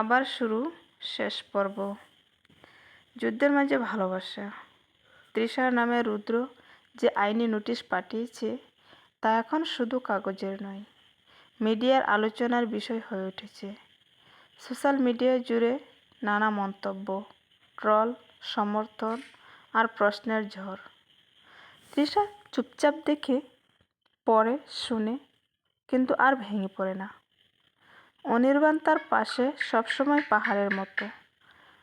আবার শুরু শেষ পর্ব। যুদ্ধের মাঝে ভালোবাসা। তৃষার নামে রুদ্র যে আইনি নোটিশ পাঠিয়েছে, তা এখন শুধু কাগজের নয়, মিডিয়ার আলোচনার বিষয় হয়ে উঠেছে। সোশ্যাল মিডিয়া জুড়ে নানা মন্তব্য, ট্রল, সমর্থন আর প্রশ্নের ঝড়। তৃষা চুপচাপ দেখে পড়ে, শুনে, কিন্তু আর ভেঙে পড়ে না। অনির্বাণ তার পাশে সবসময় পাহাড়ের মতো।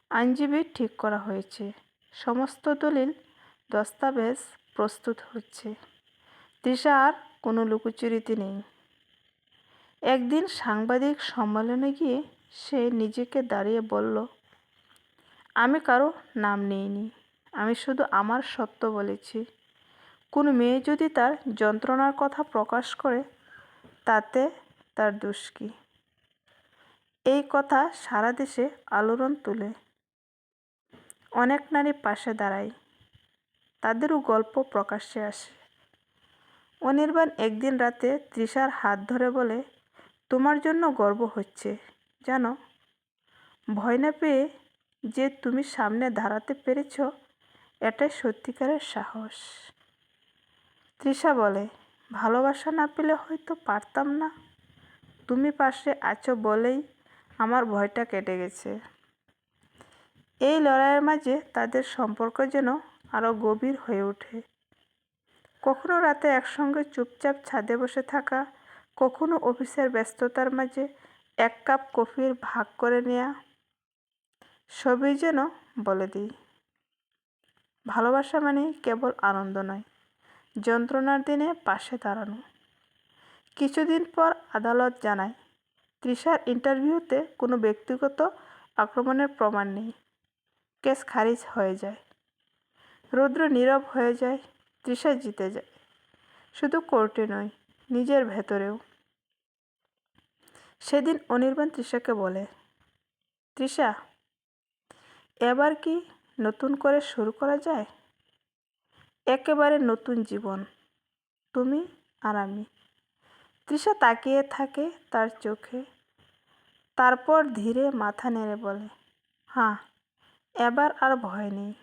আইনজীবী ঠিক করা হয়েছে। সমস্ত দলিল, দস্তাবেজ প্রস্তুত হচ্ছে। তৃষা আর কোনো লুকোচুরিতে নেই। একদিন সাংবাদিক সম্মেলনে গিয়ে সে নিজেকে দাঁড়িয়ে বলল, আমি কারও নাম নিইনি। আমি শুধু আমার সত্য বলেছি। কোনো মেয়ে যদি তার যন্ত্রণার কথা প্রকাশ করে, তাতে তার দোষ কী? এই কথা সারা দেশে আলোড়ন তুলে। অনেক নারী পাশে দাঁড়ায়। তাদেরও গল্প প্রকাশ্যে আসে। অনির্বাণ একদিন রাতে তৃষার হাত ধরে বলে, তোমার জন্য গর্ব হচ্ছে, জানো? ভয় না পেয়ে যে তুমি সামনে দাঁড়াতে পেরেছ, এটাই সত্যিকারের সাহস। তৃষা বলে, ভালোবাসা না পেলে হয়তো পারতাম না। তুমি পাশে আছো বলেই আমার ভয়টা কেটে গেছে। এই লড়াইয়ের মাঝে তাদের সম্পর্ক যেন আরও গভীর হয়ে ওঠে। কখনো রাতে একসঙ্গে চুপচাপ ছাদে বসে থাকা, কখনো অফিসের ব্যস্ততার মাঝে এক কাপ কফির ভাগ করে নেয়া, সবই যেন বলে দিই। ভালোবাসা মানে কেবল আনন্দ নয়, যন্ত্রণার দিনে পাশে দাঁড়ানো। কিছুদিন পর আদালত জানায় তৃষার ইন্টারভিউতে কোনো ব্যক্তিগত আক্রমণের প্রমাণ নেই। কেস খারিজ হয়ে যায়। রুদ্র নীরব হয়ে যায়, তৃষা জিতে যায়। শুধু কোর্টে নয়, নিজের ভেতরেও। সেদিন অনির্বাণ তৃষাকে বলে, তৃষা, এবার কি নতুন করে শুরু করা যায়? একেবারে নতুন জীবন, তুমি আর আমি। তৃষা তাকিয়ে থাকে তার চোখে। তারপর ধীরে মাথা নেড়ে বলে হ্যাঁ এবার আর ভয় নেই।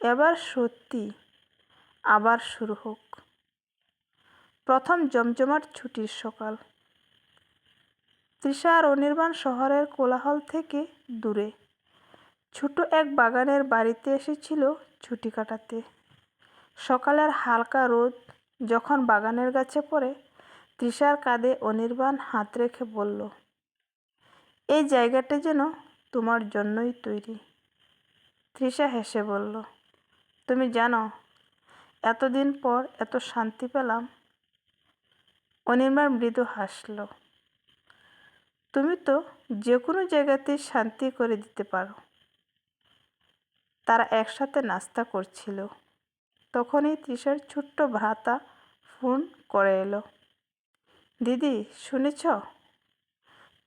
এবার সত্যি আবার শুরু হোক। প্রথম জমজমাট ছুটির সকাল। তৃষা আর অনির্বাণ শহরের কোলাহল থেকে দূরে। ছোট এক বাগানের বাড়িতে এসেছিল ছুটি কাটাতে। সকালের হালকা রোদ যখন বাগানের গাছে পড়ে তৃষার কাঁধে অনির্বাণ হাত রেখে বলল, এই জায়গাটা যেন তোমার জন্যই তৈরি। তৃষা হেসে বলল, তুমি জানো, এতদিন পর এত শান্তি পেলাম। অনির্বাণ মৃদু হাসল, তুমি তো যে কোনো জায়গাতে শান্তি করে দিতে পারো। তারা একসাথে নাস্তা করছিল। তখনই তৃষার ছোট্ট ভ্রাতা ফোন করে এলো। দিদি, শুনেছ?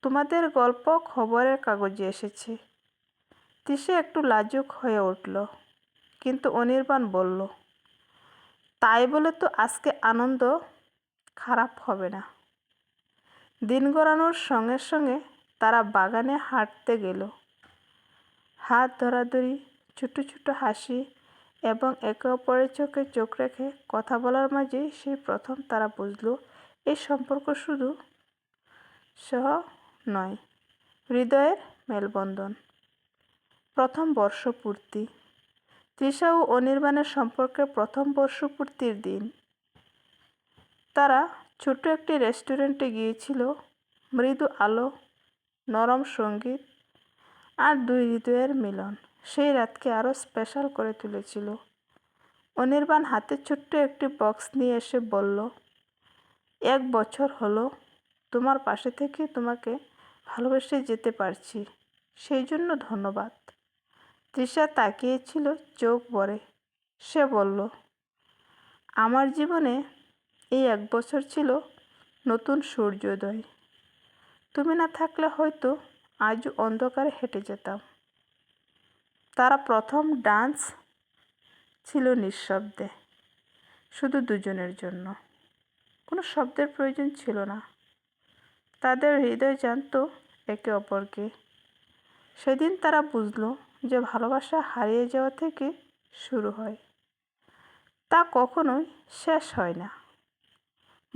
তোমাদের গল্প খবরের কাগজে এসেছে। তৃষা একটু লাজুক হয়ে উঠল, কিন্তু অনির্বাণ বলল, তাই বলে তো আজকে আনন্দ খারাপ হবে না। দিন গড়ানোর সঙ্গে সঙ্গে তারা বাগানে হাঁটতে গেল। হাত ধরাধরি ছোটো ছোটো হাসি এবং একে অপরের চোখে চোখ রেখে কথা বলার মাঝেই সেই প্রথম তারা বুঝল এই সম্পর্ক শুধু সহ নয়, হৃদয়ের মেলবন্ধন। প্রথম বর্ষপূর্তি। তৃষা ও অনির্বাণের সম্পর্কে প্রথম বর্ষপূর্তির দিন। তারা ছোট একটি রেস্টুরেন্টে গিয়েছিল, মৃদু আলো, নরম সংগীত আর দুই হৃদয়ের মিলন। সেই রাতকে আরও স্পেশাল করে তুলেছিল। অনির্বাণ হাতে ছোট্ট একটি বক্স নিয়ে এসে বলল এক বছর হলো তোমার পাশে থেকে তোমাকে ভালোবেসে যেতে পারছি। সেই জন্য ধন্যবাদ। তৃষা তাকিয়েছিল চোখ ভরে সে বলল, আমার জীবনে এই এক বছর ছিল নতুন সূর্যোদয়। তুমি না থাকলে হয়তো আজও অন্ধকারে হেঁটে যেতাম। তারা প্রথম ডান্স ছিল নিঃশব্দে, শুধু দুজনের জন্য। কোনো শব্দের প্রয়োজন ছিল না। তাদের হৃদয় জানত একে অপরকে। সেদিন তারা বুঝলো যে ভালোবাসা হারিয়ে যাওয়া থেকে শুরু হয়। তা কখনোই শেষ হয় না।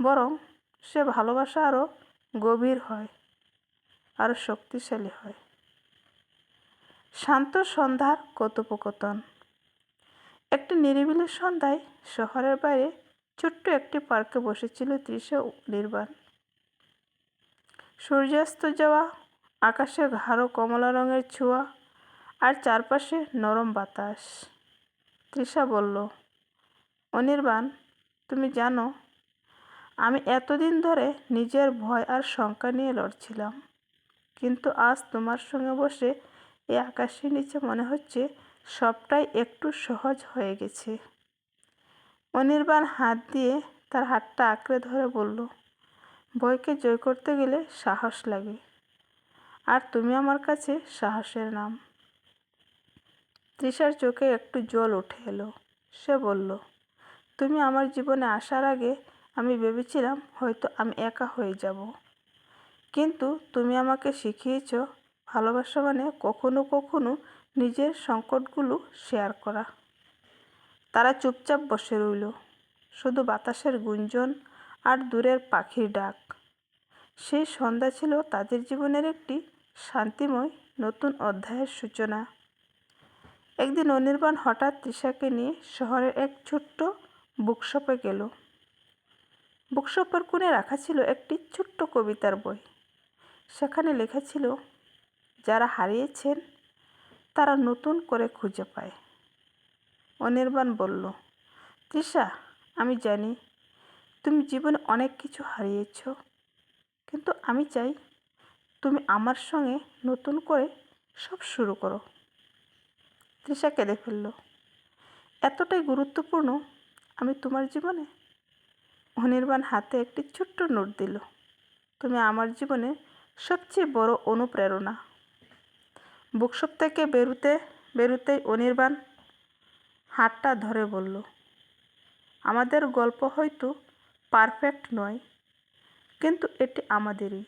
বরং সে ভালোবাসা আরও গভীর হয়, আরও শক্তিশালী হয়। শান্ত সন্ধ্যার কথোপকথন। একটি নিরিবিলি সন্ধ্যায় শহরের বাইরে ছোট্ট একটি পার্কে বসেছিল তৃষা নির্বাণ। সূর্যাস্ত যাওয়া, আকাশে গাঢ় কমলা রঙের ছোঁয়া আর চারপাশে নরম বাতাস। তৃষা বলল অনির্বাণ তুমি জানো, আমি এতদিন ধরে নিজের ভয় আর শঙ্কা নিয়ে লড়ছিলাম। কিন্তু আজ তোমার সঙ্গে বসে এই আকাশের নিচে মনে হচ্ছে সবটাই একটু সহজ হয়ে গেছে। অনির্বাণ হাত দিয়ে তার হাতটা আঁকড়ে ধরে বলল ভয়কে জয় করতে গেলে সাহস লাগে। আর তুমি আমার কাছে সাহসের নাম। তৃষার চোখে একটু জল উঠে এলো। সে বলল, তুমি আমার জীবনে আসার আগে আমি ভেবেছিলাম হয়তো আমি একা হয়ে যাব। কিন্তু তুমি আমাকে শিখিয়েছ ভালোবাসা মানে কখনো কখনো নিজের সংকটগুলো শেয়ার করা। তারা চুপচাপ বসে রইল। শুধু বাতাসের গুঞ্জন আর দূরের পাখির ডাক। সেই সন্ধ্যা ছিল তাদের জীবনের একটি শান্তিময় নতুন অধ্যায়ের সূচনা। একদিন অনির্বাণ হঠাৎ তৃষাকে নিয়ে শহরের এক ছোট্ট বুকশপে গেল। বুকশপের কোণে রাখা ছিল একটি ছোট্ট কবিতার বই। সেখানে লেখা ছিল, যারা হারিয়েছেন, তারা নতুন করে খুঁজে পায়। অনির্বাণ বলল তৃষা আমি জানি তুমি জীবনে অনেক কিছু হারিয়েছ, কিন্তু আমি চাই তুমি আমার সঙ্গে নতুন করে সব শুরু করো। তৃষা কেঁদে ফেলল, এতটাই গুরুত্বপূর্ণ আমি তোমার জীবনে? অনির্বাণ হাতে একটি ছোট্ট নোট দিল, তুমি আমার জীবনে সবচেয়ে বড় অনুপ্রেরণা। বুকশপ থেকে বেরুতে, বেরুতেই অনির্বাণ হাতটা ধরে বলল, আমাদের গল্প হয়তো পারফেক্ট নয়, কিন্তু এটি আমাদেরই।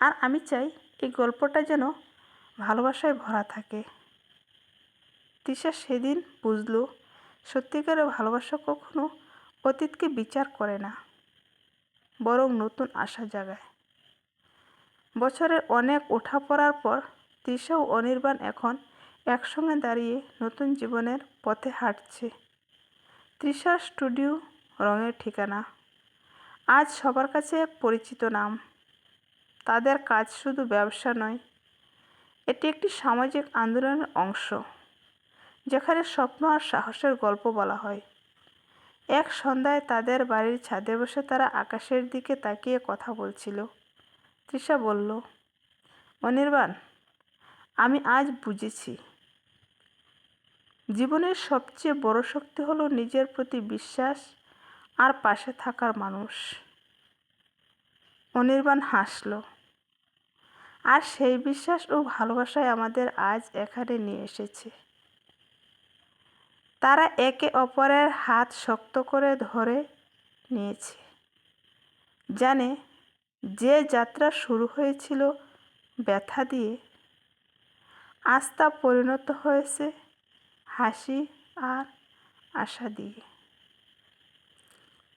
আর আমি চাই এই গল্পটা যেন ভালোবাসায় ভরা থাকে। তৃষা সেদিন বুঝলো, সত্যিকারের ভালোবাসা কখনো অতীতকে বিচার করে না, বরং নতুন আশা জাগায়। বছরের অনেক ওঠা পড়ার পর তৃষা ও অনির্বাণ এখন একসঙ্গে দাঁড়িয়ে নতুন জীবনের পথে হাঁটছে। তৃষার স্টুডিও রঙের ঠিকানা। আজ সবার কাছে এক পরিচিত নাম। তাদের কাজ শুধু ব্যবসা নয়, এটি একটি সামাজিক আন্দোলনের অংশ, যেখানে স্বপ্ন আর সাহসের গল্প বলা হয়। এক সন্ধ্যায় তাদের বাড়ির ছাদে বসে তারা আকাশের দিকে তাকিয়ে কথা বলছিল। তৃষা বলল, অনির্বাণ, আমি আজ বুঝেছি। জীবনের সবচেয়ে বড় শক্তি হলো নিজের প্রতি বিশ্বাস আর পাশে থাকার মানুষ। অনির্বাণ হাসল। আর সেই বিশ্বাস ও ভালোবাসায় আমাদের আজ এখানে নিয়ে এসেছে। তারা একে অপরের হাত শক্ত করে ধরে নিয়েছে। জানে যে যাত্রা শুরু হয়েছিল ব্যথা দিয়ে আস্থা পরিণত হয়েছে হাসি আর আশা দিয়ে।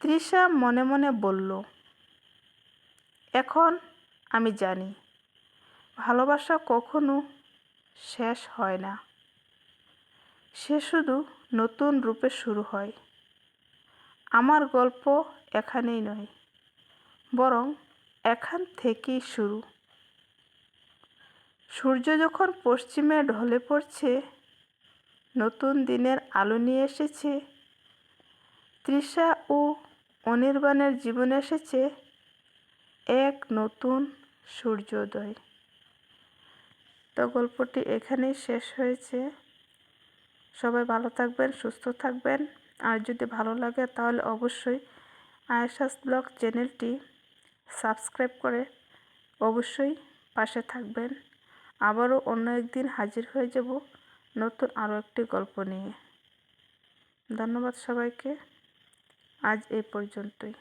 তৃষা মনে মনে বলল, এখন আমি জানি, ভালোবাসা কখনো শেষ হয় না। সে শুধু নতুন রূপে শুরু হয়। আমার গল্প এখানেই নয়, বরং এখান থেকেই শুরু। সূর্য যখন পশ্চিমে ঢলে পড়ছে নতুন দিনের আলো নিয়ে এসেছে। তৃষা ও অনির্বাণের জীবনে এসেছে এক নতুন সূর্যোদয়। তো গল্পটি এখানেই শেষ হয়েছে। সবাই ভালো থাকবেন, সুস্থ থাকবেন। আর যদি ভালো লাগে তাহলে অবশ্যই আয়েশাস ব্লগ চ্যানেলটি সাবস্ক্রাইব করে অবশ্যই পাশে থাকবেন। আবারও অন্য একদিন হাজির হয়ে যাব। নতুন আরও একটি গল্প নিয়ে। ধন্যবাদ সবাইকে। আজ এই পর্যন্তই।